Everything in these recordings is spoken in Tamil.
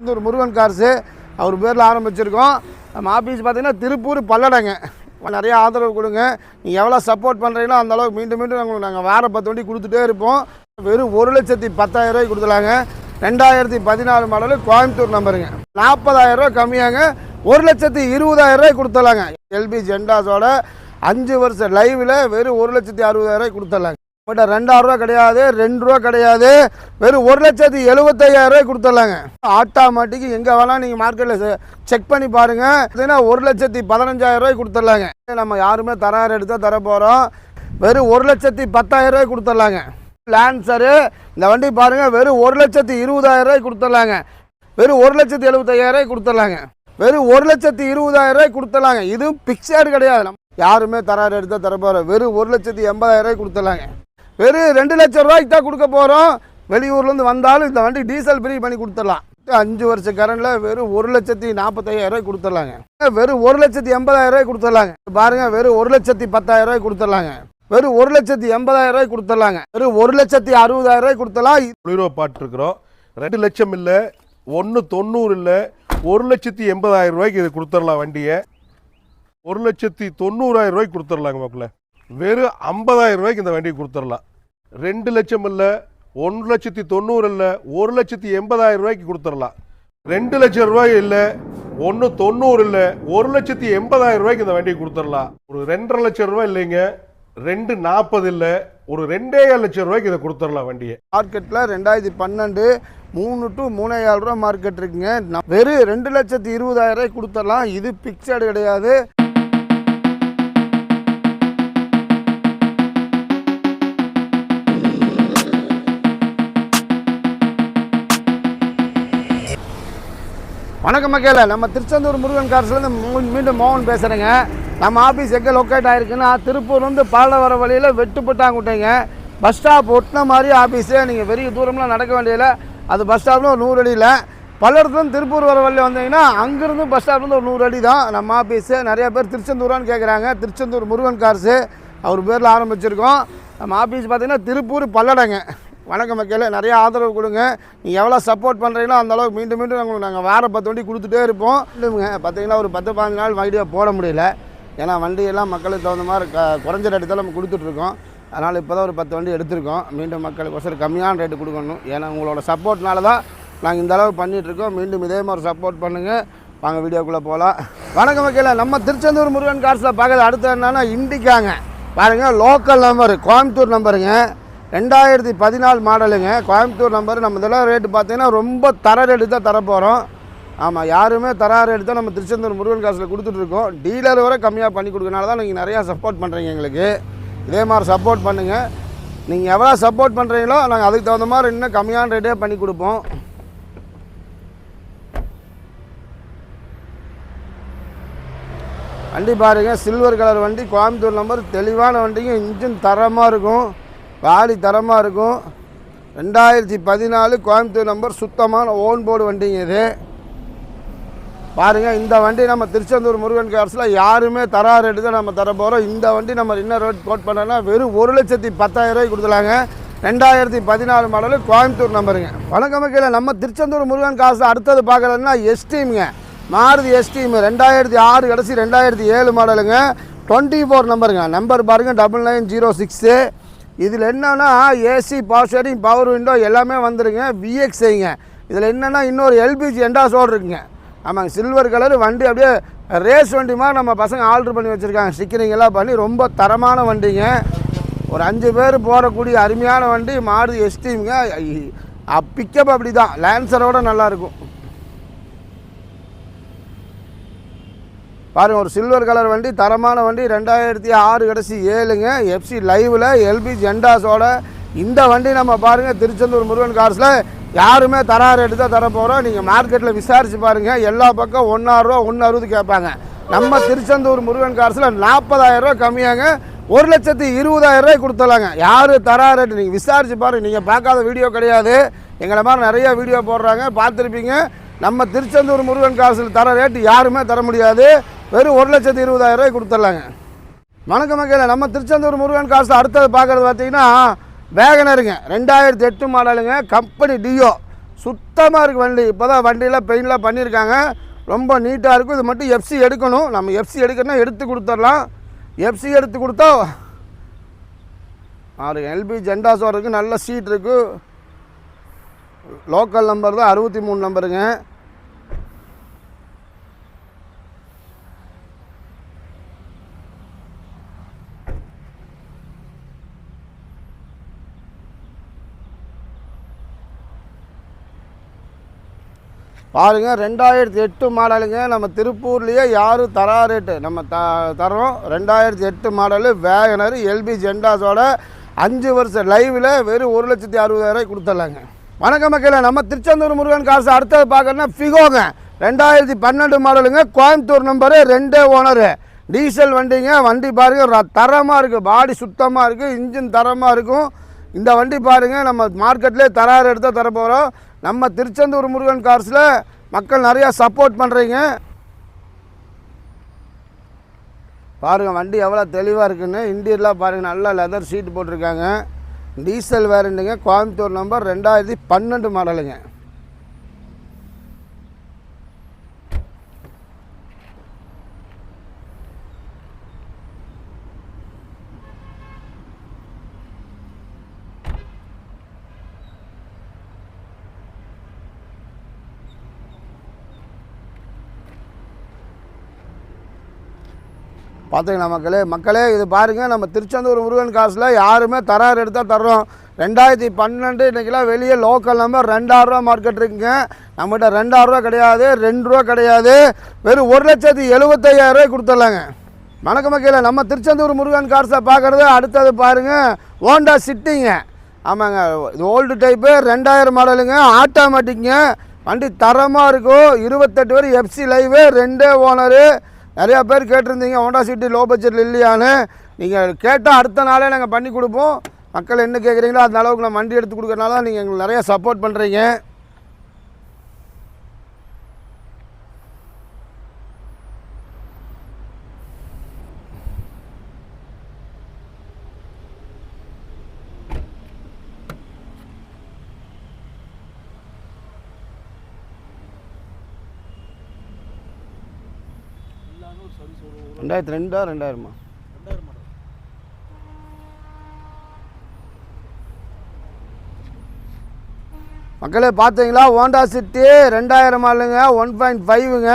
ஒரு முருகன் கார்ஸு அவர் பேரில் ஆரம்பிச்சிருக்கோம். நம்ம ஆஃபீஸ் பார்த்தீங்கன்னா திருப்பூர் பல்லடங்க. நிறைய ஆதரவு கொடுங்க. நீங்கள் எவ்வளோ சப்போர்ட் பண்ணுறீங்களோ அந்தளவுக்கு மீண்டும் மீண்டும் நாங்கள் நாங்கள் வார பத்து வண்டி கொடுத்துட்டே இருப்போம். வெறும் ஒரு லட்சத்தி பத்தாயிரரூவாய்க்கு கொடுத்துலாங்க ரெண்டாயிரத்தி பதினாலு மாடலு கோயம்புத்தூர் நம்பருங்க நாற்பதாயிரம் ரூபாய் கம்மியாங்க. ஒரு லட்சத்தி இருபதாயிரம் ரூபாய் எல்பி ஜெண்டாஸோட அஞ்சு வருஷம் லைவில் வெறும் ஒரு லட்சத்தி அறுபதாயிரம் ரூபாய் பட் ரெண்டாயிரம் ரூபா கிடையாது ரெண்டு ரூபா கிடையாது. வெறும் ஒரு லட்சத்தி எழுபத்தையாயிரம் ரூபாய் கொடுத்துடலாங்க. ஆட்டோமேட்டிக்கு எங்கே வேணால் நீங்கள் மார்க்கெட்டில் செக் பண்ணி பாருங்கள் இதுனா ஒரு லட்சத்தி பதினஞ்சாயிரம் ரூபாய் கொடுத்துடலாங்க. நம்ம யாருமே தராயிரம் எடுத்தால் தர போகிறோம் வெறும் ஒரு லட்சத்தி பத்தாயிரம் ரூபாய் கொடுத்துடலாங்க. லான்சரு இந்த வண்டி பாருங்கள் வெறும் ஒரு லட்சத்தி இருபதாயிரம் ரூபாய் கொடுத்துடலாங்க. வெறும் ஒரு லட்சத்தி எழுபத்தையாயிரம் ரூபாய் கொடுத்துடலாங்க. வெறும் ஒரு லட்சத்தி இருபதாயிரம் ரூபாய் கொடுத்துடலாங்க. இதுவும் பிக்சர் கிடையாது. நம்ம யாருமே தராயிரம் எடுத்தால் தர போகிறோம் வெறும் ஒரு லட்சத்தி எண்பதாயிரம் ரூபாய் கொடுத்துடலாங்க. வெறும் ரெண்டு லட்சம் ரூபாய்க்கு தான் கொடுக்க போகிறோம் வெளியூர்லேருந்து வந்தாலும் இந்த வண்டி டீசல் ஃப்ரீ பண்ணி கொடுத்துடலாம். அஞ்சு வருஷ கரண்டில் வெறும் ஒரு லட்சத்தி நாற்பத்தையாயிரம் கொடுத்துடலாங்க. வெறும் ஒரு லட்சத்தி எண்பதாயிரரூவாய் கொடுத்துடலாங்க. பாருங்க வெறும் ஒரு லட்சத்தி பத்தாயிரம் ரூபாய் கொடுத்துடலாங்க. வெறும் ஒரு லட்சத்தி எண்பதாயிரரூவாய் கொடுத்துடலாங்க. வெறும் ஒரு லட்சத்தி அறுபதாயிரரூவாய் கொடுத்தலாம் குளிரோ பாட்டுருக்குறோம் ரெண்டு லட்சம் இல்லை ஒன்று தொண்ணூறு இல்லை ஒரு லட்சத்தி எண்பதாயிரம் ரூபாய்க்கு இது கொடுத்துடலாம் வண்டியை. ஒரு லட்சத்தி தொண்ணூறாயிரம் ரூபாய்க்கு கொடுத்துடலாங்க மக்களை. வெறும் ஐம்பதாயிரம் ரூபாய்க்கு இந்த வண்டியை கொடுத்துடலாம். ரெண்டு லட்சம் இல்லை ஒன்று லட்சத்தி தொண்ணூறு இல்லை ஒரு லட்சத்தி எண்பதாயிரம் ரூபாய்க்கு கொடுத்துடலாம். ரெண்டு லட்சம் ரூபாய் இல்லை ஒன்று தொண்ணூறு இல்லை ஒரு லட்சத்தி எண்பதாயிரம் ரூபாய்க்கு இந்த வண்டியை கொடுத்துடலாம். ஒரு ரெண்டரை லட்சம் ரூபாய் இல்லைங்க ரெண்டு நாற்பது இல்லை ஒரு ரெண்டே ஏழு லட்சம் ரூபாய்க்கு இதை கொடுத்துடலாம் வண்டியை. மார்க்கெட்டில் ரெண்டாயிரத்தி பன்னெண்டு மூணு டு மூணாயிரம் ரூபா மார்க்கெட் இருக்குங்க. வெறும் ரெண்டு லட்சத்தி இருபதாயிரம் ரூபாய் கொடுத்துடலாம். இது பிக்சடு கிடையாது. வணக்கம் மக்களே நம்ம திருச்செந்தூர் முருகன் கார்ஸ்லேருந்து மீண்டும் மோகன் பேசுகிறேங்க நம்ம ஆஃபீஸ் எங்கே லொக்கேட் ஆயிருக்குன்னா திருப்பூர்லேருந்து பால வர வழியில் வெட்டுப்பட்டாங்குட்டைங்க. பஸ் ஸ்டாப் ஒட்டின மாதிரி ஆஃபீஸு நீங்கள் பெரிய தூரம்லாம் நடக்க வேண்டியதில்லை. அது பஸ் ஸ்டாப்னு ஒரு நூறு அடியில் பல்லடத்துலேருந்து திருப்பூர் வர வழியில் வந்தீங்கன்னா அங்கேருந்து பஸ் ஸ்டாப்லேருந்து ஒரு நூறு அடி தான் நம்ம ஆஃபீஸு நிறையா பேர் திருச்செந்தூரான்னு கேட்குறாங்க திருச்செந்தூர் முருகன் கார்ஸு. அவர் பேரில் ஆரம்பிச்சிருக்கோம். நம்ம ஆஃபீஸ் பார்த்திங்கன்னா திருப்பூர் பல்லடங்க. வணக்கம் மக்களே நிறைய ஆதரவு கொடுங்க. நீங்கள் எவ்வளோ சப்போர்ட் பண்ணுறீங்களோ அந்த அளவுக்கு மீண்டும் மீண்டும் உங்களுக்கு நாங்கள் வார பத்து வண்டி கொடுத்துட்டே இருப்போம். இல்லைங்க பார்த்தீங்கன்னா ஒரு பத்து பதினஞ்சு நாள் வீடியோ போட முடியல. ஏன்னா வண்டியெல்லாம் மக்களுக்கு தகுந்த மாதிரி க குறைஞ்ச ரேட்டு தான் நம்ம கொடுத்துட்ருக்கோம் அதனால் இப்போ தான் ஒரு பத்து வண்டி எடுத்திருக்கோம். மீண்டும் மக்களுக்கு ஒசரம் கம்மியான ரேட்டு கொடுக்கணும். ஏன்னா உங்களோட சப்போர்ட்னால தான் நாங்கள் இந்த அளவு பண்ணிகிட்ருக்கோம் மீண்டும் இதே மாதிரி சப்போர்ட் பண்ணுங்கள் வாங்க வீடியோக்குள்ளே போகலாம் வணக்கம் மக்கள் நம்ம திருச்செந்தூர் முருகன் காசில் பார்க்குறது அடுத்து என்னென்னா இண்டிக்காங்க. பாருங்கள் லோக்கல் நம்பரு கோயம்புத்தூர் நம்பருங்க ரெண்டாயிரத்தி பதினாலு மாடலுங்க. கோயம்புத்தூர் நம்பர். நம்ம இதெல்லாம் ரேட்டு பார்த்தீங்கன்னா ரொம்ப தர ரேட்டு தான் தர போகிறோம் ஆமாம் யாருமே தர ரேட்டு தான் நம்ம திருச்செந்தூர் முருகன் காசில் கொடுத்துட்ருக்கோம் டீலர் வரை கம்மியாக பண்ணி கொடுக்கறனால தான் நீங்கள் நிறையா சப்போர்ட் பண்ணுறீங்க எங்களுக்கு. இதே மாதிரி சப்போர்ட் பண்ணுங்கள் நீங்கள் எவ்வளோ சப்போர்ட் பண்ணுறீங்களோ நாங்கள் அதுக்கு தகுந்த மாதிரி இன்னும் கம்மியான ரேட்டே பண்ணி கொடுப்போம். வண்டி பாருங்கள் சில்வர் கலர் வண்டி கோயம்புத்தூர் நம்பர். தெளிவான வண்டிங்க. இன்ஜின் தரமாக இருக்கும். பாடி தரமாக இருக்கும். ரெண்டாயிரத்தி பதினாலு கோயம்புத்தூர் நம்பர் சுத்தமான ஓன் போர்டு வண்டிங்க இது. பாருங்கள் இந்த வண்டி நம்ம திருச்செந்தூர் முருகன் கார்ஸில் யாருமே தரா ரேட்டு தான் நம்ம தர போகிறோம் இந்த வண்டி நம்ம என்ன ரேட் கோட் பண்ணோன்னா வெறும் ஒரு லட்சத்தி பத்தாயிரம் கொடுத்துலாங்க ரெண்டாயிரத்தி பதினாலு மாடலு கோயம்புத்தூர் நம்பருங்க. வணக்கம் கீழே நம்ம திருச்செந்தூர் முருகன் காசில் அடுத்தது பார்க்குறதுன்னா எஸ்டீம்ங்க மாருதி எஸ்டீம் ரெண்டாயிரத்தி ஆறு கடைசி ரெண்டாயிரத்தி ஏழு மாடலுங்க. டுவெண்ட்டி ஃபோர் நம்பருங்க. நம்பர் பாருங்கள் டபுள் நைன் ஜீரோ சிக்ஸு. இதில் என்னென்னா AC power steering power window எல்லாமே வந்துருங்க விஎக்ஸ்ஐங்க இதில் என்னென்னா இன்னொரு எல்பிஜி எண்டாஸோடு இருக்குங்க. ஆமாங்க சில்வர் கலர் வண்டி அப்படியே ரேஸ் வண்டி மாதிரி நம்ம பசங்க ஆர்டர் பண்ணி வச்சுருக்காங்க. ஸ்டிக்கரிங்கெல்லாம் பண்ணி ரொம்ப தரமான வண்டிங்க. ஒரு அஞ்சு பேர் போகக்கூடிய அருமையான வண்டி மாருதி எஸ்டீமுங்க பிக்கப் அப்படி தான் லேன்சரோட நல்லாயிருக்கும் பாருங்கள் ஒரு சில்வர் கலர் வண்டி தரமான வண்டி ரெண்டாயிரத்தி ஆறு கடைசி ஏழுங்க. எஃப்சி லைவில் எல்பி ஜெண்டாஸோட இந்த வண்டி நம்ம பாருங்கள் திருச்செந்தூர் முருகன் கார்ஸில் யாருமே தரா ரேட்டு தான் தர போகிறோம் நீங்கள் மார்க்கெட்டில் விசாரித்து பாருங்கள் எல்லா பக்கம் ஒன்றாயிரூவா ஒன்று அறுபது கேட்பாங்க. நம்ம திருச்செந்தூர் முருகன் கார்ஸில் நாற்பதாயிரரூவா கம்மியாங்க. ஒரு லட்சத்தி இருபதாயிரம் ரூபாய் கொடுத்துடலாங்க. யார் தரா ரேட்டு நீங்கள் விசாரித்து பாருங்கள் நீங்கள் பார்க்காத வீடியோ கிடையாது. எங்களை மாதிரி நிறையா வீடியோ போடுறாங்க. பார்த்துருப்பீங்க. நம்ம திருச்செந்தூர் முருகன் காசில் தர ரேட்டு யாருமே தர முடியாது. வெறும் ஒரு லட்சத்தி இருபதாயிரம் ரூபாய் கொடுத்துட்லாங்க. வணக்கம் மக்கள் நம்ம திருச்செந்தூர் முருகன் காசு அடுத்தது பார்க்குறது பார்த்தீங்கன்னா வேகனருங்க ரெண்டாயிரத்தி எட்டு மாடலுங்க கம்பெனி டியோ. சுத்தமாக இருக்குது வண்டி. இப்போ தான் வண்டியெலாம் பெயின்லாம் பண்ணியிருக்காங்க. ரொம்ப நீட்டாக இருக்கும். இது மட்டும் எஃப்சி எடுக்கணும். நம்ம எஃப்சி எடுக்கணும்னா எடுத்து கொடுத்துடலாம். எஃப்சி எடுத்து கொடுத்தா ஆறு எல்பி ஜெண்டாஸோட இருக்குது நல்ல சீட் இருக்குது லோக்கல் நம்பர் தான் அறுபத்தி மூணு நம்பருங்க பாருங்க ரெண்டாயிரத்தி எட்டு மாடலுங்க. நம்ம திருப்பூர்லேயே யாரும் தரா ரேட்டு நம்ம த தரோம் ரெண்டாயிரத்தி எட்டு மாடலு வேகனர் எல்பி ஜெண்டாஸோட அஞ்சு வருஷம் லைவில் வெறும் ஒரு லட்சத்தி அறுபதாயிரம் கொடுத்துட்லாங்க. வணக்கம் மக்களே நம்ம திருச்செந்தூர் முருகன் காசு அடுத்தது பார்க்கணும்னா ஃபிகோங்க ரெண்டாயிரத்தி பன்னெண்டு மாடலுங்க கோயம்புத்தூர் நம்பரு ரெண்டே ஓனரு. டீசல் வண்டிங்க வண்டி பாருங்க தரமாக இருக்குது பாடி சுத்தமாக இருக்குது இன்ஜின் தரமாக இருக்கும். இந்த வண்டி பாருங்க நம்ம மார்க்கெட்லேயே தராறு எடுத்தால் தர போகிறோம் நம்ம திருச்செந்தூர் முருகன் கார்ஸில் மக்கள் நிறையா சப்போர்ட் பண்ணுறீங்க பாருங்கள் வண்டி எவ்வளோ தெளிவாக இருக்குன்னு. இன்டீரியர்லாம் பாருங்கள் நல்லா லெதர் சீட் போட்டிருக்காங்க. டீசல் வேரண்டுங்க கோயம்புத்தூர் நம்பர் ரெண்டாயிரத்தி பன்னெண்டு மாடலுங்க பார்த்தீங்களா மக்களே. மக்களே இது பாருங்கள் நம்ம திருச்செந்தூர் முருகன் காசில் யாருமே தராறு எடுத்தால் தர்றோம். ரெண்டாயிரத்தி பன்னெண்டு இன்றைக்கெலாம் வெளியே லோக்கல் நம்பர் ரெண்டாயிரரூவா மார்க்கெட் இருக்குங்க. நம்மகிட்ட ரெண்டாயிரரூவா கிடையாது ரெண்டு ரூபா கிடையாது. வெறும் ஒரு லட்சத்தி எழுபத்தையாயிரரூவாய் கொடுத்துட்லாங்க. வணக்க மக்களே நம்ம திருச்செந்தூர் முருகன் காசில் பார்க்குறது அடுத்தது பாருங்கள் ஹோண்டா சிட்டிங்க ஆமாங்க இது ஓல்டு டைப்பு ரெண்டாயிரம் மாடலுங்க ஆட்டோமேட்டிக்குங்க வண்டி தரமாக இருக்கும். இருபத்தெட்டு வரை எஃப்சி லைவு ரெண்டே ஓனரு நிறையா பேர் கேட்டிருந்தீங்க ஹோண்டா சிட்டி லோ பட்ஜெட்டில் இல்லையான்னு. நீங்கள் கேட்டால் அடுத்த நாளே நாங்கள் பண்ணி கொடுப்போம். மக்கள் என்ன கேட்குறீங்களோ அந்த அளவுக்கு நான் வண்டி எடுத்து கொடுக்கறனால நீங்கள் எங்களுக்கு நிறையா சப்போர்ட் பண்ணுறீங்க ரெண்டாயிரத்தி ரெண்டா ரெண்டாயிரமா? மக்களே பார்த்தீங்களா? ஹோண்டா சிட்டி ரெண்டாயிரம் மாடலுங்க ஒன் பாயிண்ட் ஃபைவுங்க.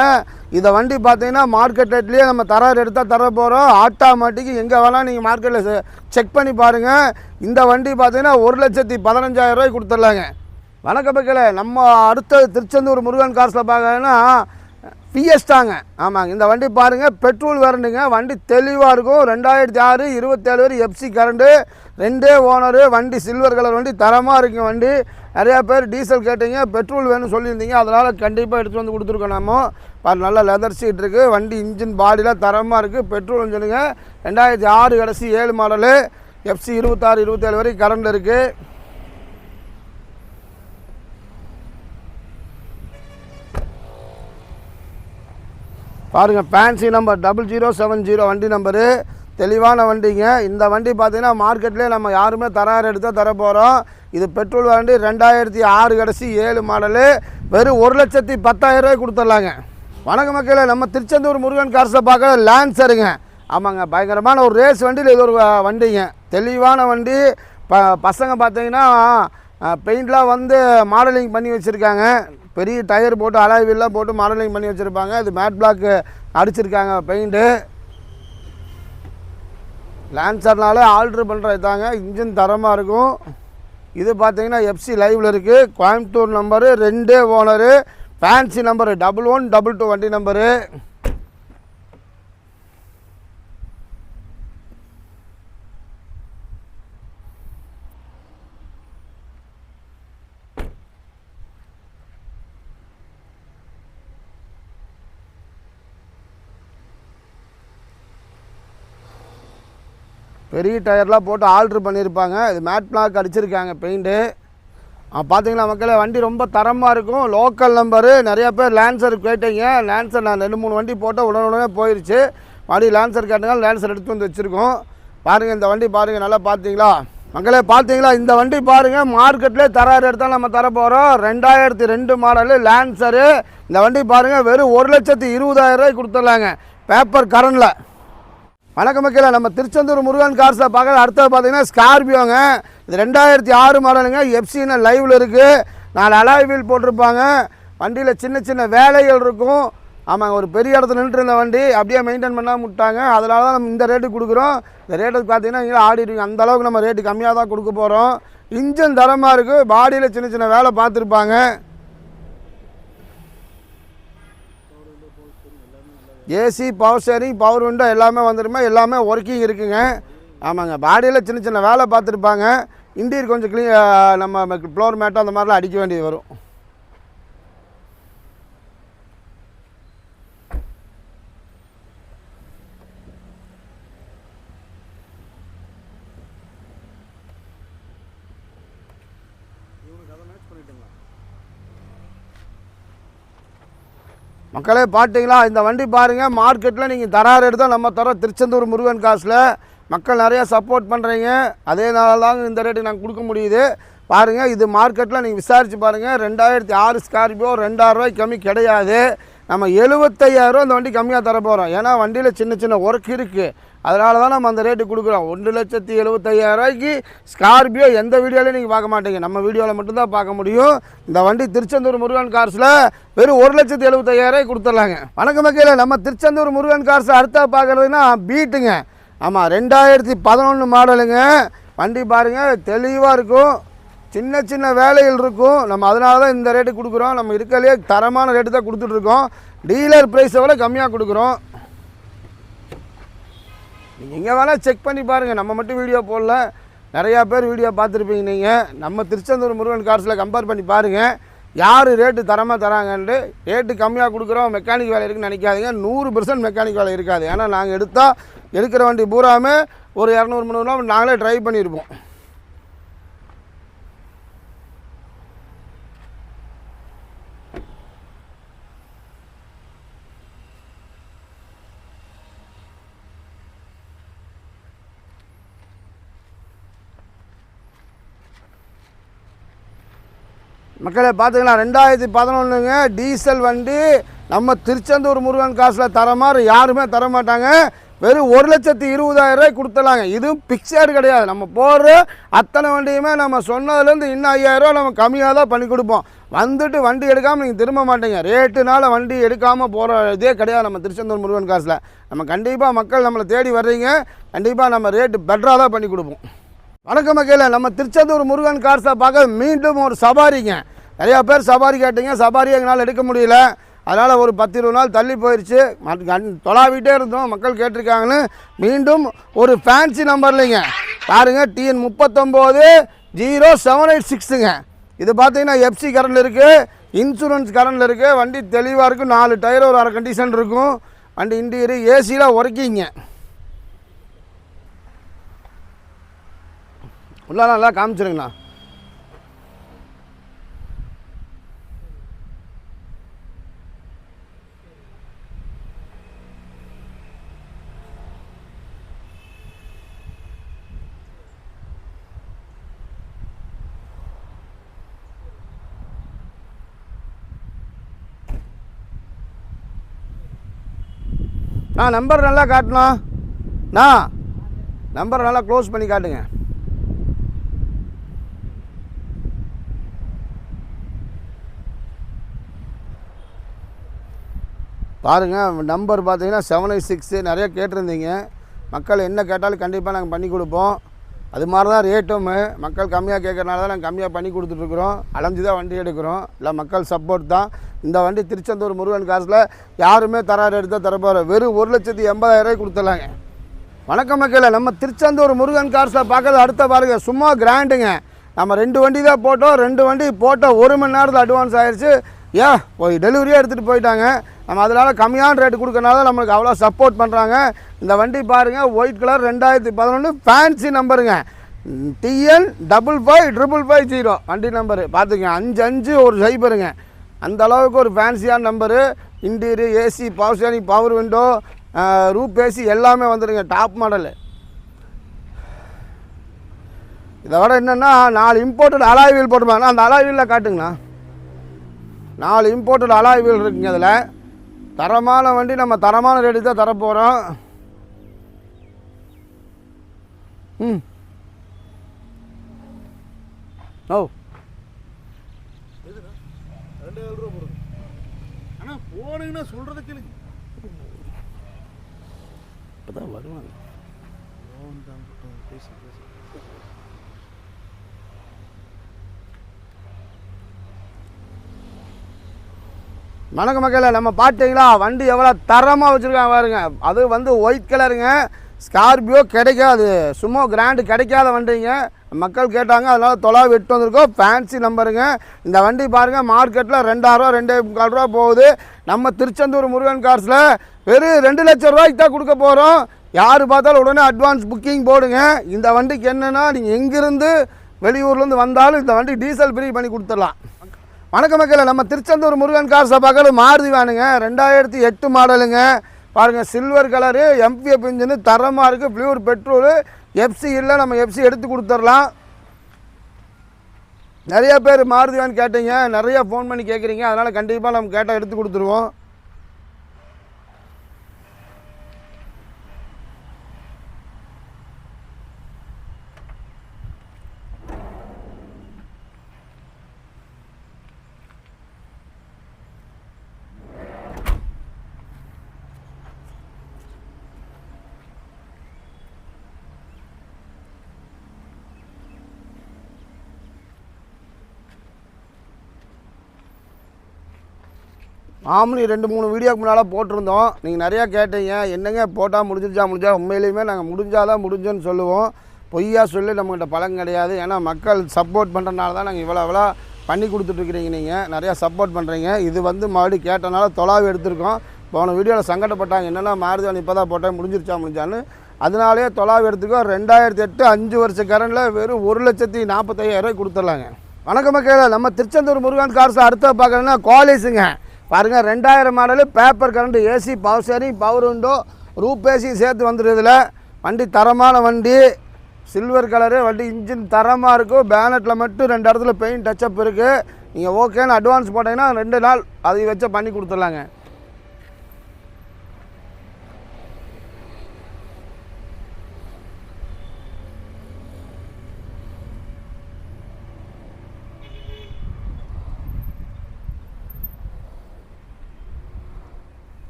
இந்த வண்டி பார்த்தீங்கன்னா மார்க்கெட் ரேட்லேயே நம்ம தரார் எடுத்தால் தர போகிறோம் ஆட்டோமேட்டிக்கு எங்கே வேணால் நீங்கள் மார்க்கெட்டில் செக் பண்ணி பாருங்கள் இந்த வண்டி பார்த்தீங்கன்னா ஒரு லட்சத்தி பதினஞ்சாயிரம் ரூபாய்க்கு கொடுத்துட்லாங்க வணக்கம் மக்களே நம்ம அடுத்த திருச்செந்தூர் முருகன் காசில் பார்க்கணுன்னா பிஎஸ்டாங்க ஆமாங்க. இந்த வண்டி பாருங்கள் பெட்ரோல் வரண்டுங்க வண்டி தெளிவாக இருக்கும். ரெண்டாயிரத்தி ஆறு இருபத்தேழு வரை எஃப்சி கரண்டு ரெண்டே ஓனரு வண்டி சில்வர் கலர் வண்டி. தரமாக இருக்குங்க வண்டி. நிறையா பேர் டீசல் கேட்டீங்க. பெட்ரோல் வேணும்னு சொல்லியிருந்தீங்க. அதனால் கண்டிப்பாக எடுத்து வந்து கொடுத்துருக்கோம் நம்ம பாரு நல்ல லெதர் சீட் இருக்குது வண்டி இன்ஜின் பாடிலாம் தரமாக இருக்குது பெட்ரோல் இன்ஜினுங்க ரெண்டாயிரத்தி ஆறு கடைசி ஏழு மாடலு எஃப்சி இருபத்தாறு இருபத்தேழு வரைக்கும் கரண்ட் இருக்குது பாருங்கள் fancy number double zero seven zero வண்டி நம்பரு தெளிவான வண்டிங்க. இந்த வண்டி பார்த்தீங்கன்னா மார்க்கெட்லேயே நம்ம யாருமே தராறு எடுத்தால் தர போகிறோம் இது பெட்ரோல் வண்டி ரெண்டாயிரத்தி ஆறு கடைசி ஏழு மாடலு வெறும் ஒரு லட்சத்தி பத்தாயிரம் ரூபாய் கொடுத்துட்லாங்க. வணக்க மக்களே நம்ம திருச்செந்தூர் முருகன் கார்ஸை பார்க்க லேன்சருங்க ஆமாங்க பயங்கரமான ஒரு ரேஸ் வண்டியில் இது ஒரு வண்டிங்க. தெளிவான வண்டி. ப பசங்க பார்த்தீங்கன்னா பெயிண்ட்லாம் வந்து மாடலிங் பண்ணி வச்சுருக்காங்க. பெரிய டயர் போட்டு அலாய்வில்லாம் போட்டு மாடலிங் பண்ணி வச்சுருப்பாங்க. இது மேட் பிளாக்கு அடிச்சிருக்காங்க பெயிண்ட்டு லான்சர்னாலே ஆல்ட்ரு பண்ணுறது தாங்க இன்ஜின் தரமாக இருக்கும். இது பார்த்தீங்கன்னா எஃப்சி லைவில் இருக்குது கோயம்புத்தூர் நம்பரு ரெண்டே owner fancy number double one double two வண்டி நம்பரு பெரிய டயர்லாம் போட்டு ஆல்ட்ரு பண்ணியிருப்பாங்க. இது மேட் பிளாக் அடிச்சிருக்காங்க பெயிண்ட்டு. பார்த்தீங்களா மக்களே வண்டி ரொம்ப தரமாக இருக்கும். லோக்கல் நம்பரு நிறையா பேர் லேன்சர் கேட்டீங்க. லேன்சர் நான் ரெண்டு மூணு வண்டி போட்டால் உடனே போயிடுச்சு மறுபடியும் லேன்சர் கேட்டனால லேன்சர் எடுத்து வந்து வச்சுருக்கோம். பாருங்கள் இந்த வண்டி பாருங்கள் நல்லா பார்த்தீங்களா மக்களே பார்த்தீங்களா இந்த வண்டி பாருங்கள் மார்க்கெட்லேயே தராறு எடுத்தால் நம்ம தர போகிறோம் ரெண்டாயிரத்தி ரெண்டு மாடலு லேன்சரு இந்த வண்டி பாருங்கள் வெறும் ஒரு லட்சத்தி இருபதாயிரம் கொடுத்துட்லாங்க. பேப்பர் கரண்டில் வணக்கம் மக்கள் நம்ம திருச்செந்தூர் முருகன் கார்ஸில் பார்க்குற அடுத்தது பார்த்தீங்கன்னா ஸ்கார்பியோங்க. இது ரெண்டாயிரத்தி ஆறு மாடலுங்க. எஃப்சின்னு லைவில் இருக்குது நாலு அலாய் வீல் போட்டிருப்பாங்க. வண்டியில் சின்ன சின்ன வேலைகள் இருக்கும். ஆமாங்க ஒரு பெரிய இடத்துல நின்றுட்டு இருந்த வண்டி அப்படியே மெயின்டைன் பண்ணாமல் விட்டாங்க. அதனால தான் நம்ம இந்த ரேட்டு கொடுக்குறோம். இந்த ரேட்டுக்கு பார்த்தீங்கன்னா இங்கே ஆடி அந்த அளவுக்கு நம்ம ரேட்டு கம்மியாக தான் கொடுக்க போகிறோம் இன்ஜின் தரமாக இருக்குது பாடியில் சின்ன சின்ன வேலை பார்த்துருப்பாங்க. AC power steering power window எல்லாமே வந்துருமே? எல்லாமே ஒர்க்கிங் இருக்குங்க. ஆமாங்க. பாடியில் சின்ன சின்ன வேலை பார்த்துருப்பாங்க. இன்டீரியர் கொஞ்சம் க்ளீ நம்ம ஃப்ளோர் மேட்டோ அந்த மாதிரிலாம் அடிக்க வேண்டியது வரும். மக்களே பார்த்தீங்களா இந்த வண்டி பாருங்கள் மார்க்கெட்டில் நீங்கள் தராறு எடுத்தால் நம்ம தரோம் திருச்செந்தூர் முருகன் காசில். மக்கள் நிறையா சப்போர்ட் பண்ணுறீங்க அதே தாங்க இந்த ரேட்டுக்கு நாங்கள் கொடுக்க முடியுது. பாருங்கள் இது மார்க்கெட்டில் நீங்கள் விசாரித்து பாருங்கள் ரெண்டாயிரத்தி ஆறு ஸ்கார்பியோ ரெண்டாயிரரூவாய்க்கு கம்மி கிடையாது. நம்ம எழுபத்தையாயிரம் இந்த வண்டி கம்மியாக தர போகிறோம் ஏன்னா வண்டியில் சின்ன சின்ன ஒர்க் இருக்குது அதனால தான் நம்ம அந்த ரேட்டு கொடுக்குறோம். ஒன்று லட்சத்தி எழுபத்தையாயிரரூவாய்க்கு ஸ்கார்பியோ எந்த வீடியோலையும் நீங்கள் பார்க்க மாட்டீங்க. நம்ம வீடியோவில் மட்டும்தான் பார்க்க முடியும். இந்த வண்டி திருச்செந்தூர் முருகன் கார்ஸில் வெறும் ஒரு லட்சத்தி எழுபத்தையாயிரம் கொடுத்துட்லாங்க. வணக்கம் மக்கள் நம்ம திருச்செந்தூர் முருகன் கார்ஸ் அடுத்த பார்க்குறதுன்னா பீட்டுங்க ஆமாம் ரெண்டாயிரத்தி பதினொன்று மாடலுங்க வண்டி பாருங்கள் தெளிவாக இருக்கும். சின்ன சின்ன வேலைகள் இருக்கும். நம்ம அதனால தான் இந்த ரேட்டு கொடுக்குறோம். நம்ம இருக்கலையே தரமான ரேட்டு தான் கொடுத்துட்ருக்கோம் டீலர் ப்ரைஸை விட கம்மியாக கொடுக்குறோம். நீங்கள் எங்கே வேணால் செக் பண்ணி பாருங்கள் நம்ம மட்டும் வீடியோ போடல. நிறையா பேர் வீடியோ பார்த்துருப்பீங்க நீங்கள் நம்ம திருச்செந்தூர் முருகன் கார்ஸில் கம்பேர் பண்ணி பாருங்கள் யார் ரேட்டு தரமாக தராங்கன்ட்டு ரேட்டு கம்மியாக கொடுக்குறோம் மெக்கானிக் வேலை இருக்குன்னு நினைக்காதீங்க. நூறு பெர்சன்ட் மெக்கானிக் வேலை இருக்காது. ஏன்னா நாங்கள் எடுத்தால் எடுக்கிற வண்டி பூராமே ஒரு இரநூறு முந்நூறுவா நாங்களே ட்ரைவ் பண்ணியிருப்போம் மக்களே பார்த்துக்கலாம் ரெண்டாயிரத்தி பதினொன்றுங்க டீசல் வண்டி நம்ம திருச்செந்தூர் முருகன் காசில் தர மாதிரி யாருமே தர மாட்டாங்க வெறும் ஒரு லட்சத்தி இருபதாயிரம் ரூபாய் கொடுத்துலாங்க இதுவும் பிக்சர் கிடையாது. நம்ம போடுற அத்தனை வண்டியுமே நம்ம சொன்னதுலேருந்து இன்னும் ஐயாயிரம் ரூபா நம்ம கம்மியாக தான் பண்ணி கொடுப்போம். வந்துட்டு வண்டி எடுக்காமல் நீங்கள் திரும்ப மாட்டீங்க. ரேட்டுனால வண்டி எடுக்காமல் போகிற இதே கிடையாது நம்ம திருச்செந்தூர் முருகன் காசில். நம்ம கண்டிப்பாக மக்கள் நம்மளை தேடி வர்றீங்க. கண்டிப்பாக நம்ம ரேட்டு பெட்டராக தான் பண்ணி கொடுப்போம். வணக்கம் மக்கள் நம்ம திருச்செந்தூர் முருகன் கார்ஸை பார்க்க மீண்டும் ஒரு சவாரிங்க. நிறையா பேர் சவாரி கேட்டீங்க சவாரி எங்களால் எடுக்க முடியல. அதனால் ஒரு பத்து இருபது நாள் தள்ளி போயிடுச்சு கண்- தொலாவிட்டே இருந்தோம் மக்கள் கேட்டிருக்காங்கன்னு. மீண்டும் ஒரு ஃபேன்சி நம்பர்லைங்க பாருங்கள் டிஎன் முப்பத்தொம்போது ஜீரோ செவன் எயிட் சிக்ஸுங்க இது பார்த்தீங்கன்னா எஃப்சி கரண்ட் இருக்குது இன்சூரன்ஸ் கரண்டில் இருக்குது வண்டி தெளிவாக இருக்கும் நாலு டயர் ஒரு அரை கண்டிஷன் இருக்கும். வண்டி இன்டீரியர் ஏசியில் ஒர்க்கிங்க உள்ளாலாம் நல்லா காமிச்சிருங்கண்ணா. நான் நம்பர் நல்லா காட்டணும் அண்ணா நம்பர் நல்லா க்ளோஸ் பண்ணி காட்டுங்க. பாருங்கள் நம்பர் பார்த்தீங்கன்னா செவன் எயிட் சிக்ஸு நிறைய கேட்டிருந்தீங்க. மக்கள் என்ன கேட்டாலும் கண்டிப்பாக நாங்கள் பண்ணி கொடுப்போம். அது மாதிரி தான் ரேட்டும் மக்கள் கம்மியாக கேட்கறனால தான் நாங்கள் கம்மியாக பண்ணி கொடுத்துட்ருக்குறோம். அலைஞ்சு தான் வண்டி எடுக்கிறோம். இல்லை மக்கள் சப்போர்ட் தான். இந்த வண்டி திருச்செந்தூர் முருகன் காசில் யாருமே தராறு எடுத்தால் தரப்போகிற வெறும் ஒரு லட்சத்தி எண்பதாயிரம் கொடுத்துடலாங்க. வணக்கம் மக்களே நம்ம திருச்செந்தூர் முருகன் காசில் பார்க்கறது அடுத்த பாருங்க. சும்மா கிராண்டுங்க நம்ம ரெண்டு வண்டி தான் போட்டோம். ரெண்டு வண்டி போட்டோம் ஒரு மணி நேரத்தில் அட்வான்ஸ் ஆயிடுச்சு ஏன் போய் டெலிவரியே எடுத்துகிட்டு போயிட்டாங்க. நம்ம அதனால் கம்மியான ரேட்டு கொடுக்கறனால நம்மளுக்கு அவ்வளோ சப்போர்ட் பண்ணுறாங்க இந்த வண்டி பாருங்கள் ஒயிட் கலர் ரெண்டாயிரத்தி பதினொன்று fancy நம்பருங்க TN double five triple five zero வண்டி நம்பரு பார்த்துக்கங்க அஞ்சு அஞ்சு ஒரு சைபருங்க அந்த அளவுக்கு ஒரு ஃபேன்சியான number interior AC power steering power window roof AC எல்லாமே வந்துடுங்க டாப் மாடலு இதை விட என்னென்னா நாலு இம்போர்ட்டட் அலாய் வீல் போட்டுருப்பாங்க. அந்த அலாய் வீலில் காட்டுங்கண்ணா நாலு இம்போர்ட்டட் அலாய் வீல் இருக்குங்க அதில். தரமான வண்டி நம்ம தரமான ரேட்டு தான் தரப்போகிறோம் ம். ஓ. போனீங்கன்னா சொல்கிறத கேளுங்க. இப்போ தான் வணக்க மக்களே நம்ம பார்த்தீங்களா வண்டி எவ்வளோ தரமாக வச்சுருக்காங்க பாருங்க. அது வந்து ஒயிட் கலருங்க ஸ்கார்பியோ கிடைக்காது. சும்மா கிராண்டு கிடைக்காத வண்டிங்க. மக்கள் கேட்டாங்க அதனால் தொலா விட்டு வந்திருக்கோம். ஃபேன்சி நம்பருங்க இந்த வண்டி பாருங்கள் மார்க்கெட்டில் ரெண்டாயிரூவா ரெண்டே முக்கால் ரூபா போகுது. நம்ம திருச்செந்தூர் முருகன் கார்ஸில் வெறும் ரெண்டு லட்சம் ரூபாய்க்கு தான் கொடுக்க போகிறோம் யார் பார்த்தாலும் உடனே அட்வான்ஸ் புக்கிங் போடுங்க. இந்த வண்டிக்கு என்னென்னா நீங்கள் எங்கேருந்து வெளியூர்லேருந்து வந்தாலும் இந்த வண்டி டீசல் ஃப்ரீ பண்ணி கொடுத்துடலாம். வணக்க மக்களே நம்ம திருச்செந்தூர் முருகன் கார் சபாக்கள் மாருதி வேணுங்க ரெண்டாயிரத்தி எட்டு மாடலுங்க. பாருங்கள் சில்வர் கலரு எம்பிஎஃப் இன்ஜினு தரமாக இருக்குது ப்ளூர் பெட்ரோலு எஃப்சி இல்லை நம்ம எஃப்சி எடுத்து கொடுத்துர்லாம். நிறையா பேர் மாருதி வேன் கேட்டீங்க. நிறையா ஃபோன் பண்ணி கேட்குறீங்க அதனால் கண்டிப்பாக நம்ம கேட்டால் எடுத்து கொடுத்துருவோம். ஆம்னி ரெண்டு மூணு வீடியோக்கு முன்னால் போட்டிருந்தோம். நீங்கள் நிறையா கேட்டீங்க. என்னங்க போட்டால் முடிஞ்சிருச்சா முடிஞ்சா உண்மையிலையுமே நாங்கள் முடிஞ்சாதான் முடிஞ்சோன்னு சொல்லுவோம். பொய்யா சொல்லி நம்மகிட்ட பலன் கிடையாது. ஏன்னா மக்கள் சப்போர்ட் பண்ணுறனால தான் நாங்கள் இவ்வளோ இவ்வளோ பண்ணி கொடுத்துட்ருக்கிறீங்க நீங்கள் நிறையா சப்போர்ட் பண்ணுறீங்க இது வந்து மறுபடியும் கேட்டனால தொலாவி எடுத்திருக்கோம். போன வீடியோவில் சங்கடப்பட்டாங்க. என்னென்னா மாறுதல் இப்போ தான் போட்டேன். முடிஞ்சிருச்சா முடிஞ்சான்னு. அதனாலேயே தொலாவி எடுத்துக்கோ. ரெண்டாயிரத்தி எட்டு அஞ்சு வருஷ கரண்டில் வெறும் ஒரு லட்சத்தி நாற்பத்தையாயிரம் ரூபாய் கொடுத்துர்லாங்க வணக்கம் மக்கள். நம்ம திருச்செந்தூர் முருகன் கார்ஸ் அடுத்த பார்க்கணுன்னா காலேஜுங்க பாருங்கள் ரெண்டாயிரம் model paper current AC power steering power window roof AC சேர்த்து வந்துடுறதுல வண்டி தரமான வண்டி சில்வர் கலரு வண்டி இன்ஜின் தரமாக இருக்கும் பேனட்டில் மட்டும் ரெண்டு இடத்துல பெயிண்ட் டச்சப் இருக்குது நீங்கள் ஓகேன்னு அட்வான்ஸ் போட்டிங்கன்னா ரெண்டு நாள் அதை வச்சு பண்ணி கொடுத்துர்லாங்க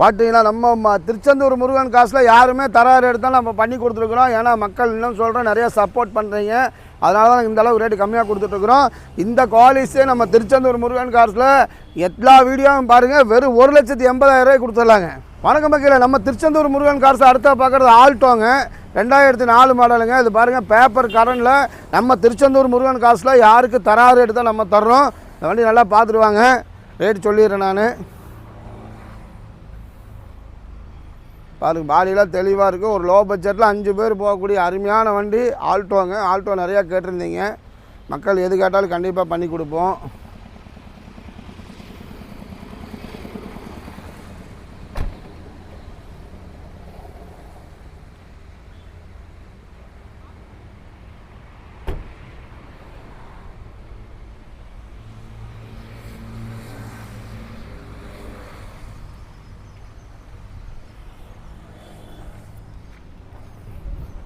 பார்த்தீங்கன்னா நம்ம திருச்செந்தூர் முருகன் காசில் யாருமே தராறு எடுத்தாலும் நம்ம பண்ணி கொடுத்துருக்குறோம். ஏன்னா மக்கள் இன்னும் சொல்கிறோம் நிறைய சப்போர்ட் பண்ணுறீங்க அதனால தான் இந்த அளவு ரேட்டு கம்மியாக கொடுத்துட்ருக்குறோம் இந்த குவாலிஸே நம்ம திருச்செந்தூர் முருகன் காசில் எல்லா வீடியோவும் பாருங்கள் வெறும் ஒரு லட்சத்தி எண்பதாயிரம் ரூபாய் கொடுத்துடலாங்க வணக்கம் மக்கள் நம்ம திருச்செந்தூர் முருகன் காசு அடுத்த பார்க்குறது ஆல்ட்டோங்க ரெண்டாயிரத்தி நாலு மாடலுங்க. இது பாருங்கள் பேப்பர் கடனில் நம்ம திருச்செந்தூர் முருகன் காசில் யாருக்கு தராறு எடுத்தால் நம்ம தர்றோம். இந்த வண்டி நல்லா பார்த்துருவாங்க ரேட் சொல்லிடுறேன் நான். பாருங்க பாடியெலாம் தெளிவாக இருக்குது ஒரு லோ பட்ஜெட்டில் அஞ்சு பேர் போகக்கூடிய அருமையான வண்டி. ஆல்டோங்க ஆல்டோ நிறையா கேட்டிருந்தீங்க. மக்கள் எது கேட்டாலும் கண்டிப்பாக பண்ணி கொடுப்போம்.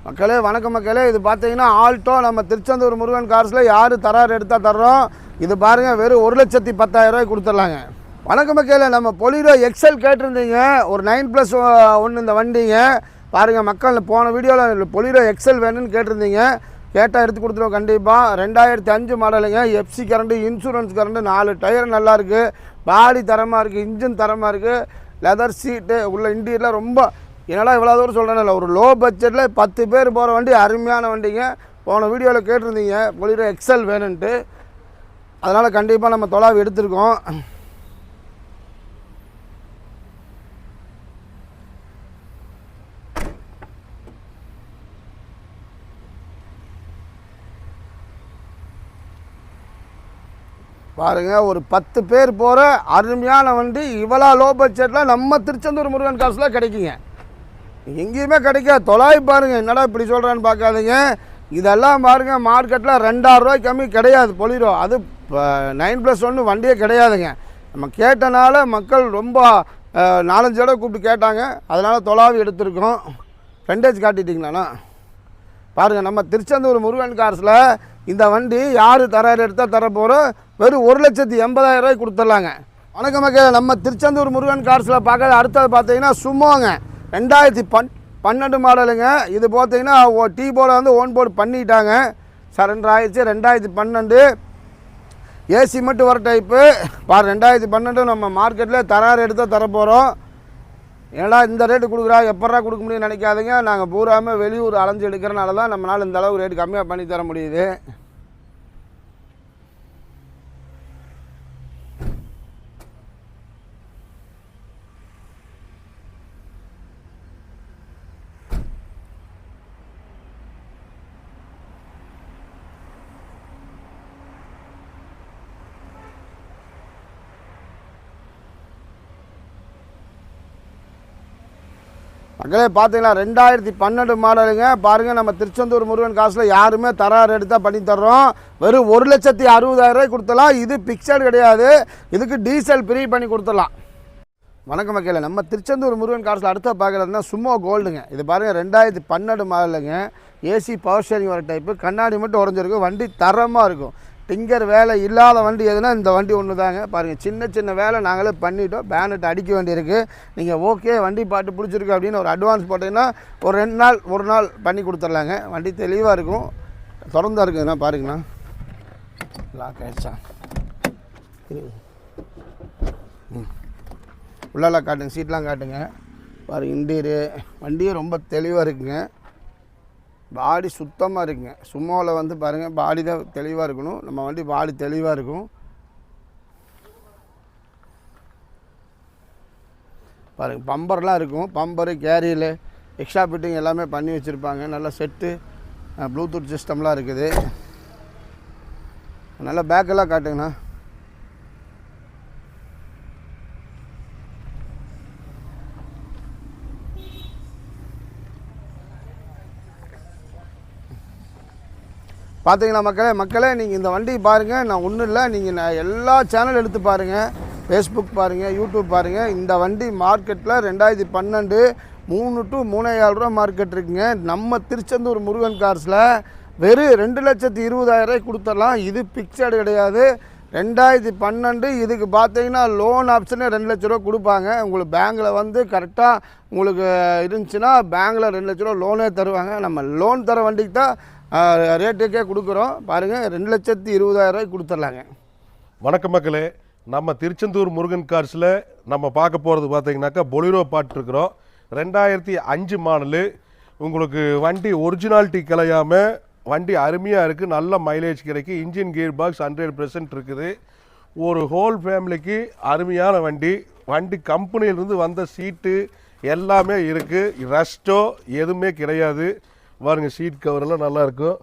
மக்களே வணக்கம் மக்களே. இது பார்த்தீங்கன்னா ஆல்டோ நம்ம திருச்செந்தூர் முருகன் கார்ஸில் யார் தரார் எடுத்தால் தர்றோம்? இது பாருங்கள் வெறும் ஒரு லட்சத்தி பத்தாயிரரூவாய் கொடுத்துட்லாங்க. வணக்கம் மக்களே நம்ம பொலிரோ எக்ஸல் கேட்டிருந்தீங்க. ஒரு நைன் ப்ளஸ் ஒன்று இந்த வண்டிங்க. பாருங்கள் மக்கள் போன வீடியோவில் பொலிரோ எக்ஸல் வேணும்னு கேட்டிருந்தீங்க. கேட்டால் எடுத்து கொடுத்துருவோம் கண்டிப்பாக ரெண்டாயிரத்தி அஞ்சு மாடலுங்க எஃப்சி கரண்ட்டு இன்சூரன்ஸ் கரண்ட்டு நாலு டயர் நல்லாயிருக்கு பாடி தரமாக இருக்குது இன்ஜின் தரமாக இருக்குது லெதர் சீட்டு உள்ள இன்டீரியர்லாம் ரொம்ப என்னடா இவ்வளோ தூரம் சொல்கிறேன்ல ஒரு லோ பட்ஜெட்டில் பத்து பேர் போகிற வண்டி அருமையான வண்டிங்க. போன வீடியோவில் கேட்டிருந்தீங்க பொலிடோ எக்ஸல் வேணுன்ட்டு அதனால் கண்டிப்பாக நம்ம தொலாவி எடுத்திருக்கோம். பாருங்கள் ஒரு பத்து பேர் போகிற அருமையான வண்டி இவ்வளோ லோ பட்ஜெட்டில் நம்ம திருச்செந்தூர் முருகன் காசில் கிடைக்குங்க. எங்கேயுமே கிடைக்காது. தொலாய் பாருங்க என்னடா இப்படி சொல்கிறான்னு பார்க்காதீங்க. இதெல்லாம் பாருங்க மார்க்கெட்டில் ரெண்டாயிரம் ரூபாய் கம்மி கிடையாது பொலிரோ. அது நைன் ப்ளஸ் ஒன்று வண்டியே கிடையாதுங்க. நம்ம கேட்டனால மக்கள் ரொம்ப நாலஞ்சு தடவை கூப்பிட்டு கேட்டாங்க. அதனால் தொலாவி எடுத்திருக்கோம். ஃப்ரெண்டேஜ் காட்டிட்டீங்களாண்ணா பாருங்கள் நம்ம திருச்செந்தூர் முருகன் கார்ஸில் இந்த வண்டி யார் தராரு எடுத்தால் தர போகிறோம் வெறும் ஒரு லட்சத்தி எண்பதாயிரம் ரூபாய் கொடுத்துட்லாங்க. வணக்கம் மக்கள் நம்ம திருச்செந்தூர் முருகன் கார்ஸில் பார்க்க அடுத்தது பார்த்தீங்கன்னா சும்மாங்க ரெண்டாயிரத்தி பன் பன்னெண்டு மாடலுங்க. இது பார்த்தீங்கன்னா ஓ டீ போர்டை வந்து ஓன் போர்டு பண்ணிட்டாங்க. சரண்டர் ஆயிடுச்சு ரெண்டாயிரத்தி பன்னெண்டு. ஏசி மட்டும் வர டைப்பு பார் ரெண்டாயிரத்தி பன்னெண்டு நம்ம மார்க்கெட்டில் தரார் எடுத்தால் தர போகிறோம் ஏன்னா இந்த ரேட்டு கொடுக்குறா? எப்பட்றா கொடுக்க முடியும்னு நினைக்காதீங்க. நாங்கள் பூராமல் வெளியூர் அலைஞ்சு எடுக்கிறனால தான் நம்மளால் இந்த அளவு ரேட்டு கம்மியாக பண்ணி தர முடியுது. மக்களே பார்த்தீங்களா? ரெண்டாயிரத்தி பன்னெண்டு மாடலுங்க. பாருங்கள் நம்ம திருச்செந்தூர் முருகன் காசில் யாருமே தராறு எடுத்தால் பண்ணி தர்றோம். வெறும் ஒரு லட்சத்தி அறுபதாயிரம் ரூபாய் கொடுத்துடலாம். இது பிக்சர் கிடையாது. இதுக்கு டீசல் ஃப்ரீ பண்ணி கொடுத்துடலாம். வணக்கம் மக்களே நம்ம திருச்செந்தூர் முருகன் காசில் அடுத்த பார்க்குறதுனா சும்மா கோல்டுங்க. இது பாருங்கள் ரெண்டாயிரத்தி பன்னெண்டு மாடலுங்க. ஏசி பவர் ஸ்டேரிங் வர டைப்பு கண்ணாடி மட்டும் உடஞ்சிருக்கும் வண்டி தரமாக இருக்கும். டிங்கர் வேலை இல்லாத வண்டி எதுனா இந்த வண்டி ஒன்று தாங்க. பாருங்கள் சின்ன சின்ன வேலை நாங்களே பண்ணிட்டோம். பேனட் அடிக்க வேண்டியிருக்கு. நீங்கள் ஓகே வண்டி பாட்டு பிடிச்சிருக்கு அப்படின்னு ஒரு அட்வான்ஸ் போட்டிங்கன்னா ஒரு ரெண்டு நாள் ஒரு நாள் பண்ணி கொடுத்துர்லாங்க. வண்டி தெளிவாக இருக்கும். திறந்தா இருக்குதுண்ணா பாருங்கண்ணா. லாக் ஆயிடுச்சா? ம். உள்ளெல்லாம் காட்டுங்க. சீட்லாம் காட்டுங்க. பாருங்கள் இன்டீரியர் வண்டியும் ரொம்ப தெளிவாக இருக்குங்க. பாடி சுத்தமாக இருக்குங்க. சும்மாவில் வந்து பாருங்கள் பாடி தான் தெளிவாக இருக்கணும். நம்ம வண்டி பாடி தெளிவாக இருக்கும். பாருங்கள் பம்பர்லாம் இருக்கும். பம்பரு கேரியலு எக்ஸ்ட்ரா ஃபிட்டிங் எல்லாமே பண்ணி வச்சுருப்பாங்க. நல்ல செட்டு ப்ளூடூத் சிஸ்டம்லாம் இருக்குது. நல்லா பேக்கெல்லாம் காட்டுங்கண்ணா. பார்த்தீங்களா மக்களே? மக்களே நீங்கள் இந்த வண்டி பாருங்கள் நான் ஒன்றும் இல்லை. நீங்கள் நான் எல்லா சேனல் எடுத்து பாருங்கள் ஃபேஸ்புக் பாருங்கள் யூடியூப் பாருங்கள் இந்த வண்டி மார்க்கெட்டில் ரெண்டாயிரத்தி பன்னெண்டு மூணு டு மூணேகால் ரூபா மார்க்கெட் இருக்குங்க. நம்ம திருச்செந்தூர் முருகன் கார்ஸில் வெறும் ரெண்டு லட்சத்தி இருபதாயிரம் ரூபாய் கொடுத்துடலாம். இது பிக்சடு கிடையாது. ரெண்டாயிரத்தி பன்னெண்டு இதுக்கு பார்த்தீங்கன்னா லோன் ஆப்ஷனே ரெண்டு லட்ச ரூபா கொடுப்பாங்க. உங்களுக்கு பேங்க்கில் வந்து கரெக்டாக உங்களுக்கு இருந்துச்சுன்னா பேங்க்கில் ரெண்டு லட்ச ரூபா லோனே தருவாங்க. நம்ம லோன் தர வண்டிக்கு தான் ரேட்டுக்கே கொடுக்குறோம். பாருங்கள் ரெண்டு லட்சத்தி இருபதாயிரம் ரூபாய் கொடுத்துர்லாங்க. வணக்கம் மக்களே நம்ம திருச்செந்தூர் முருகன் கார்ஸில் நம்ம பார்க்க போகிறது பார்த்தீங்கன்னாக்கா பொலிரோ பாட்டுருக்குறோம் ரெண்டாயிரத்தி அஞ்சு மாடலு. உங்களுக்கு வண்டி ஒரிஜினாலிட்டி கலையாமல் வண்டி அருமையாக இருக்குது நல்ல மைலேஜ் கிடைக்கும் engine gear box hundred percent இருக்குது. ஒரு ஹோல் ஃபேமிலிக்கு அருமையான வண்டி. வண்டி கம்பெனியிலிருந்து வந்த சீட்டு எல்லாமே இருக்குது ரெஸ்ட்டோ எதுவுமே கிடையாது. பாருங்கள் சீட் கவரெல்லாம் நல்லாயிருக்கும்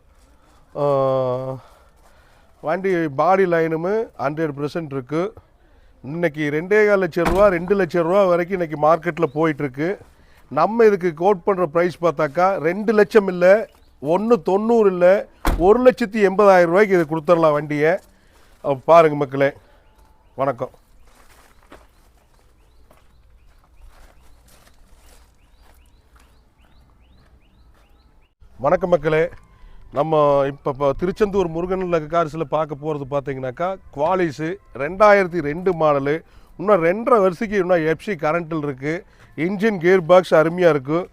வண்டி பாடி லைனுமே ஹண்ட்ரட் பர்சன்ட் இருக்குது இன்னைக்கு ரெண்டே கால் லட்சம் ரூபா ரெண்டு லட்சம் ரூபா வரைக்கும் இன்றைக்கி மார்க்கெட்டில் போயிட்டுருக்கு. நம்ம இதுக்கு கோட் பண்ணுற ப்ரைஸ் பார்த்தாக்கா ரெண்டு லட்சம் இல்லை ஒன்று தொண்ணூறு இல்லை ஒரு லட்சத்தி எண்பதாயிரம் ரூபாய்க்கு இது கொடுத்துடலாம் வண்டியை. பாருங்கள் மக்களே வணக்கம். வணக்கம் மக்களே. நம்ம இப்போ இப்போ திருச்செந்தூர் முருகன் கார்ஸில் பார்க்க போகிறது பார்த்தீங்கன்னாக்கா குவாலிஸு ரெண்டாயிரத்தி ரெண்டு மாடலு. இன்னும் ரெண்டரை வருஷத்துக்கு இன்னும் எஃப்சி கரண்ட்டில் இருக்குது இன்ஜின் கியர் பாக்ஸ் அருமையாக இருக்கும்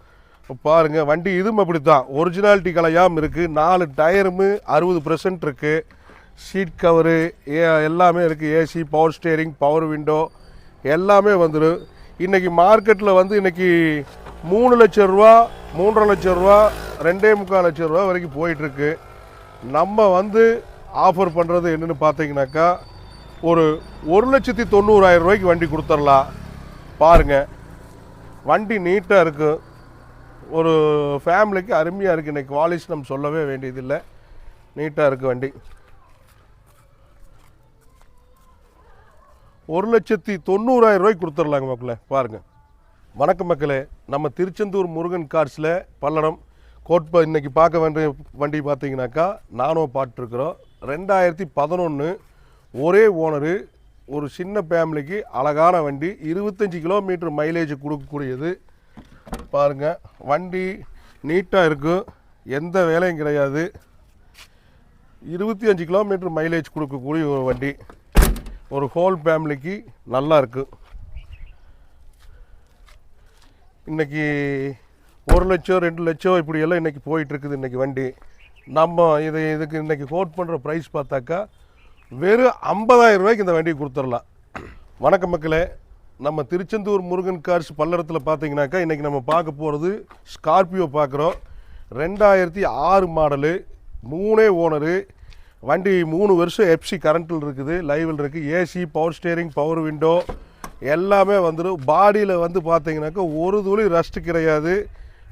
பாருங்கள் வண்டி இதுவும் அப்படி தான் ஒரிஜினாலிட்டி கலையாம் இருக்குது நாலு டயருமு அறுபது பர்சன்ட் இருக்குது சீட் கவரு எல்லாமே இருக்குது AC power steering power window எல்லாமே வந்துடும் இன்றைக்கி மார்க்கெட்டில் வந்து இன்றைக்கி மூணு லட்சம் ரூபா மூன்றரை லட்சம் ரூபா ரெண்டே முக்கால் லட்சம் ரூபா வரைக்கும் போயிட்டுருக்கு. நம்ம வந்து ஆஃபர் பண்ணுறது என்னென்னு பார்த்தீங்கன்னாக்கா ஒரு ஒரு லட்சத்தி தொண்ணூறாயிரம் ரூபாய்க்கு வண்டி கொடுத்துடலாம் பாருங்கள் வண்டி நீட்டாக இருக்கும் ஒரு ஃபேமிலிக்கு அருமையாக இருக்குது இன்றைக்கி குவாலிஸ் நம்ம சொல்லவே வேண்டியதில்லை. நீட்டாக இருக்குது வண்டி. ஒரு லட்சத்தி தொண்ணூறாயிரம் ரூபாய்க்கு கொடுத்துர்லாங்க மக்களே பாருங்கள் வணக்கம் மக்களே. நம்ம திருச்செந்தூர் முருகன் கார்ஸில் பல்லடம் கோட்பா இன்னைக்கு பார்க்க வேண்டிய வண்டி பார்த்தீங்கன்னாக்கா நானும் பாட்டுருக்குறோம் ரெண்டாயிரத்தி பதினொன்று ஒரே ஓனரு ஒரு சின்ன ஃபேமிலிக்கு அழகான வண்டி இருபத்தஞ்சி கிலோமீட்டர் மைலேஜ் கொடுக்கக்கூடியது. பாருங்கள் வண்டி நீட்டாக இருக்கும் எந்த வேலையும் கிடையாது. இருபத்தி அஞ்சு கிலோமீட்டர் மைலேஜ் கொடுக்கக்கூடிய ஒரு வண்டி ஒரு ஹோல் ஃபேமிலிக்கு நல்லா இருக்குது இன்றைக்கி ஒரு லட்சம் ரெண்டு லட்சம் இப்படி எல்லாம் இன்னைக்கு போயிட்டு இருக்குது வண்டி. நம்ம இதை இதுக்கு இன்றைக்கி கோட் பண்ணுற ப்ரைஸ் பார்த்தாக்கா வெறும் 50000 ரூபாய்க்கு இந்த வண்டியை கொடுத்துடலாம். வணக்கம் மக்களே நம்ம திருச்செந்தூர் முருகன் கார்ஸ் பல்லடத்தில் பார்த்தீங்கன்னாக்கா இன்றைக்கி நம்ம பார்க்க போகிறது ஸ்கார்பியோ பார்க்குறோம். ரெண்டாயிரத்தி ஆறு மாடலு மூணே ஓனரு வண்டி மூணு வருஷம் எஃப்சி கரண்ட்டில் இருக்குது லைவில் இருக்குது AC power steering power window எல்லாமே வந்துடும் பாடியில் வந்து பார்த்தீங்கன்னாக்கா ஒரு துளி ரஸ்ட் கிடையாது.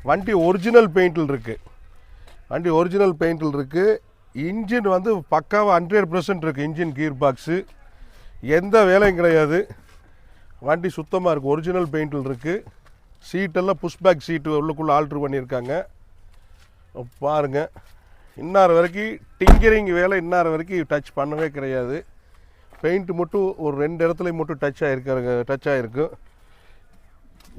வண்டி ஒரிஜினல் பெயிண்டில் இருக்குது வண்டி ஒரிஜினல் பெயிண்டில் இருக்குது இன்ஜின் வந்து பக்காவாக ஹண்ட்ரட் பர்சன்ட் இருக்குது இன்ஜின் கீர் பாக்ஸு எந்த வேலையும் கிடையாது. வண்டி சுத்தமாக இருக்குது ஒரிஜினல் பெயிண்டில் இருக்குது சீட்டெல்லாம் புஷ்பேக் சீட்டு உள்ளுக்குள்ளே ஆல்ட்ரு பண்ணியிருக்காங்க. பாருங்கள் இன்னார் வரைக்கும் டிங்கரிங் வேலை இன்னார் வரைக்கும் டச் பண்ணவே கிடையாது. பெயிண்ட் மட்டும் ஒரு ரெண்டு இடத்துல மட்டும் டச் ஆகிருக்காருங்க டச் ஆகிருக்கு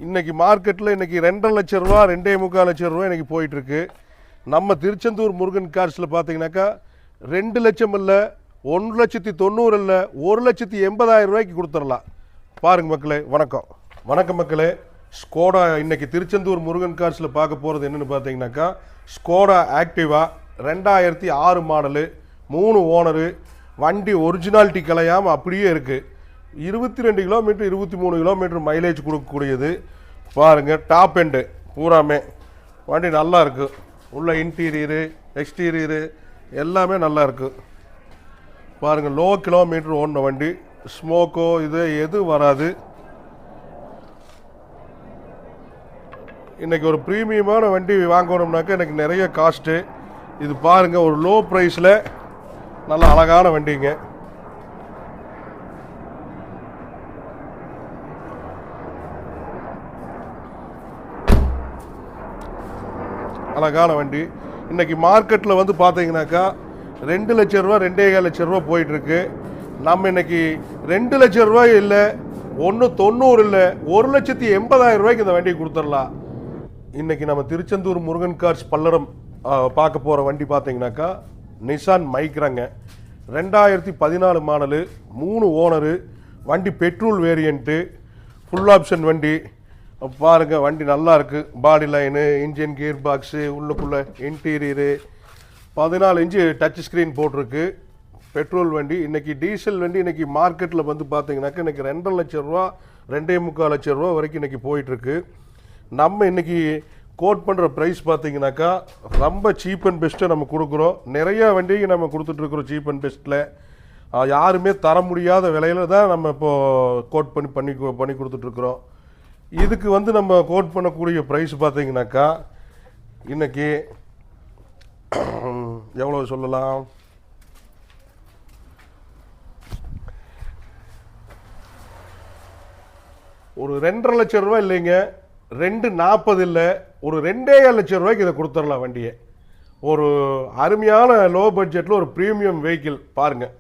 இன்றைக்கி மார்க்கெட்டில் இன்றைக்கி ரெண்டரை லட்ச ரூபா ரெண்டே முக்கால் லட்சம் ரூபா இன்றைக்கி போயிட்டுருக்கு. நம்ம திருச்செந்தூர் முருகன் கார்ஸில் பார்த்தீங்கன்னாக்கா ரெண்டு லட்சம் இல்லை ஒன்று லட்சத்தி தொண்ணூறு இல்லை ஒரு லட்சத்தி எண்பதாயிரம் ரூபாய்க்கு கொடுத்துடலாம். பாருங்கள் மக்களே வணக்கம். வணக்கம் மக்களே. ஸ்கோடா இன்றைக்கி திருச்செந்தூர் முருகன் கார்ஸில் பார்க்க போகிறது என்னென்னு பார்த்தீங்கன்னாக்கா ஸ்கோடா ஆக்டிவா ரெண்டாயிரத்தி ஆறு மாடலு மூணு ஓனரு வண்டி ஒரிஜினாலிட்டி கலையாமல் அப்படியே இருக்குது இருபத்தி ரெண்டு கிலோமீட்டர் இருபத்தி மூணு கிலோமீட்டர் மைலேஜ் கொடுக்கக்கூடியது. பாருங்கள் டாப் எண்டு பூராமே. வண்டி நல்லா இருக்குது உள்ள இன்டீரியரு எக்ஸ்டீரியரு எல்லாமே நல்லா இருக்குது பாருங்கள் லோ கிலோமீட்டர் ஓடின வண்டி. ஸ்மோக்கோ இது எதுவும் வராது. இன்றைக்கி ஒரு ப்ரீமியமான வண்டி வாங்கணும்னாக்கா எனக்கு நிறைய காஸ்ட்டு இது பாருங்கள் ஒரு லோ ப்ரைஸில் நல்ல அழகான வண்டிங்க. அழகான வண்டி. இன்னைக்கு மார்க்கெட்டில் வந்து பார்த்தீங்கன்னாக்கா ரெண்டு லட்ச ரூபா ரெண்டே கால் லட்ச ரூபா போயிட்டுருக்கு. நம்ம இன்னைக்கு ரெண்டு லட்ச ரூபாய் இல்லை ஒன்று தொண்ணூறு இல்லை ஒரு லட்சத்தி எண்பதாயிரம் ரூபாய்க்கு இந்த வண்டியை கொடுத்துடலாம். இன்னைக்கு நம்ம திருச்செந்தூர் முருகன் கார்ஸ் பல்லடம் பார்க்க போகிற வண்டி பார்த்தீங்கன்னாக்கா நிசான் மைக்ரங்க. ரெண்டாயிரத்தி பதினாலு மாடலு மூணு ஓனரு வண்டி பெட்ரோல் வேரியண்ட்டு ஃபுல் ஆப்ஷன் வண்டி. பாருங்கள் வண்டி நல்லா இருக்குது body line engine gear box உள்ளுக்குள்ள இன்டீரியரு பதினாலு இன்ச்சு டச் ஸ்க்ரீன் போட்டிருக்கு. பெட்ரோல் வண்டி இன்றைக்கி டீசல் வண்டி இன்றைக்கி மார்க்கெட்டில் வந்து பார்த்தீங்கன்னாக்கா இன்னைக்கு ரெண்டரை லட்சம் ரூபா ரெண்டே முக்கால் லட்சம் ரூபா வரைக்கும் இன்றைக்கி போயிட்டுருக்கு. நம்ம இன்னைக்கு கோட் பண்ணுற ப்ரைஸ் பார்த்தீங்கன்னாக்கா ரொம்ப சீப் அண்ட் பெஸ்ட்டை நம்ம கொடுக்குறோம். நிறைய வண்டிக்கு நம்ம கொடுத்துட்ருக்குறோம் சீப் அண்ட் பெஸ்ட்டில் யாருமே தர முடியாத விலையில தான் நம்ம இப்போது கோட் பண்ணி பண்ணி பண்ணி கொடுத்துட்ருக்குறோம் இதுக்கு வந்து நம்ம கோட் பண்ணக்கூடிய ப்ரைஸ் பார்த்தீங்கன்னாக்கா இன்றைக்கி எவ்வளோ சொல்லலாம்? ஒரு ரெண்டரை லட்சம் ரூபாய் இல்லைங்க. ரெண்டு நாற்பது இல்லை. ஒரு ரெண்டே லட்சம் ரூபாய்க்கு இதை கொடுத்துடலாம் வண்டியை. ஒரு அருமையான லோ பட்ஜெட்டில் ஒரு ப்ரீமியம் வெஹிக்கிள் பாருங்கள்